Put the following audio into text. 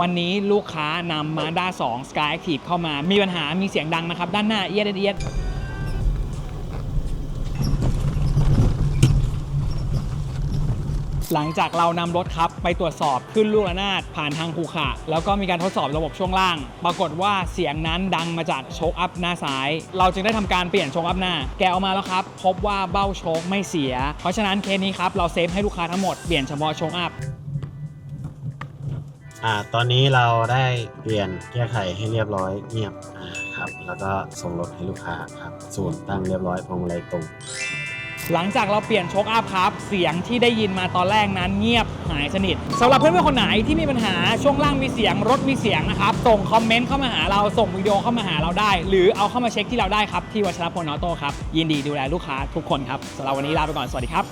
วันนี้ลูกค้านำ Mazda 2 Sky Active เข้ามา มีปัญหามีเสียงดังนะครับ ด้านหน้าเอียดเอียดหลังจากเรานำรถครับไปตรวจสอบขึ้นลูกระนาดผ่านทางคูขะแล้วก็มีการทดสอบระบบช่วงล่าง ปรากฏว่าเสียงนั้นดังมาจากโชคอัพหน้าซ้าย เราจึงได้ทำการเปลี่ยนโชคอัพหน้า แกะออกมาแล้วครับ พบว่าเบ้าโชคไม่เสีย เพราะฉะนั้นเคสนี้ครับเราเซฟให้ลูกค้าทั้งหมดเปลี่ยนเฉพาะโชคอัพ อ่าตอนนี้เราได้เปลี่ยนแก้ไขให้เรียบร้อยเงียบอ่าครับ แล้วก็ส่งรถให้ลูกค้าครับศูนย์ตั้งเรียบร้อยพวงมาลัยตรง หลังจากเราเปลี่ยนโชคอัพครับ เสียงที่ได้ยินมาตอนแรกนั้นเงียบหายสนิทสำหรับเพื่อนๆคนไหนที่มีปัญหาช่วงล่างมีเสียงรถมีเสียงนะครับส่งคอมเมนต์เข้ามาหาเราส่งวิดีโอเข้ามาหาเราได้ หรือเอาเข้ามาเช็คที่เราได้ครับที่วัชรพลนอโต้ครับยินดีดูแลลูกค้าทุกคนครับสำหรับวันนี้ลาไปก่อนสวัสดีครับ